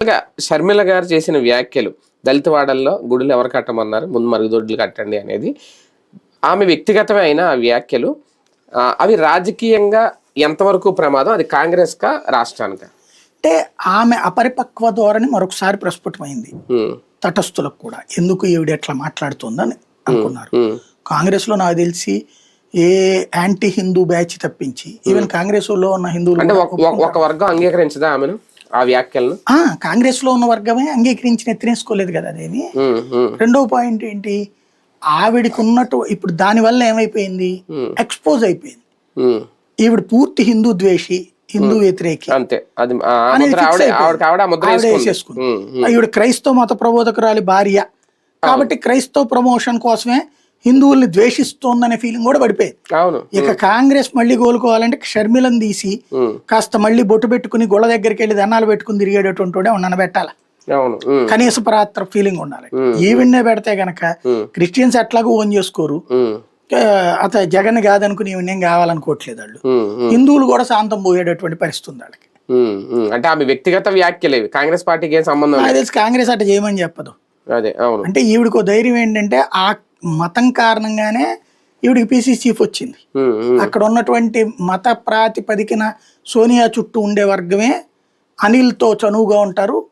ఇంకా షర్మిల గారు చేసిన వ్యాఖ్యలు దళిత వాడల్లో గుడులు ఎవరు కట్టమన్నారు ముందు మరుగుదొడ్లు కట్టండి అనేది. ఆమె వ్యక్తిగతమైన ఆ వ్యాఖ్యలు. అవి రాజకీయంగా ఎంతవరకు ప్రమాదం? అది కాంగ్రెస్ కా రాష్ట్రానికా? అంటే ఆమె అపరిపక్వ ధోరణి మరొకసారి ప్రస్ఫుటమైంది. తటస్థులకు కూడా. ఎందుకు ఈవిడ ఎట్లా మాట్లాడుతుందని అనుకున్నారు. ఉమ్, కాంగ్రెస్లో నాకు తెలిసి ఏ యాంటీ హిందూ బ్యాచ్ తప్పించి ఈవెన్ కాంగ్రెస్లో ఉన్న హిందువులు ఒక వర్గం అంగీకరించదా ఆమెను? ఆ వ్యాఖ్యలను? ఆ, కాంగ్రెస్లో ఉన్న వర్గమే అంగీకరించి నెత్తినేసుకోలేదు కదా అదేమి? రెండో పాయింట్ ఏంటి? ఆవిడకి ఉన్నట్టు ఇప్పుడు దాని వల్ల ఏమైపోయింది? ఎక్స్పోజ్ అయిపోయింది. ఈవిడ పూర్తి హిందూ ద్వేషి హిందూ వ్యతిరేకి. అంతే. అది ఈవిడ క్రైస్తవ మత ప్రబోధకురాలి భార్య. కాబట్టి క్రైస్తవ ప్రమోషన్ కోసమే హిందువుల్ని ద్వేషిస్తోందనే ఫీలింగ్ కూడా పడిపోయింది. అవును. ఇక కాంగ్రెస్ మళ్ళీ కోలుకోవాలంటే షర్మిలను తీసి కాస్త మళ్ళీ బొట్టు పెట్టుకుని గొళ్ళ దగ్గరికి వెళ్ళి దండాలు పెట్టుకుని తిరిగేటటువంటి వాడే ఉమ్, కనీస పరాత్ర ఫీలింగ్ ఉండాలి. ఈవిడ్నే పెడితే గనక క్రిస్టియన్స్ ఎట్లాగో ఓన్ చేసుకోరు. అత జగన్ కాదనుకుని ఈవిడేం కావాలనుకోవట్లేదు వాళ్ళు. హిందువులు కూడా శాంతం పోయేటటువంటి పరిస్థితి ఉంది వాళ్ళకి. అంటే ఆమె వ్యక్తిగత వ్యాఖ్యలు. ఇవి కాంగ్రెస్ పార్టీకి ఏం సంబంధం తెలిసి కాంగ్రెస్ అట్ట చేయమని చెప్పదు. అదే అవును. అంటే ఈవిడకు ధైర్యం ఏంటంటే ఆ మతం కారణంగానే ఈవిడికి పీసీ చీఫ్ వచ్చింది. అక్కడ ఉన్నటువంటి మత ప్రాతిపదికన సోనియా చుట్టూ ఉండే వర్గమే అనిల్తో చనువుగా ఉంటారు.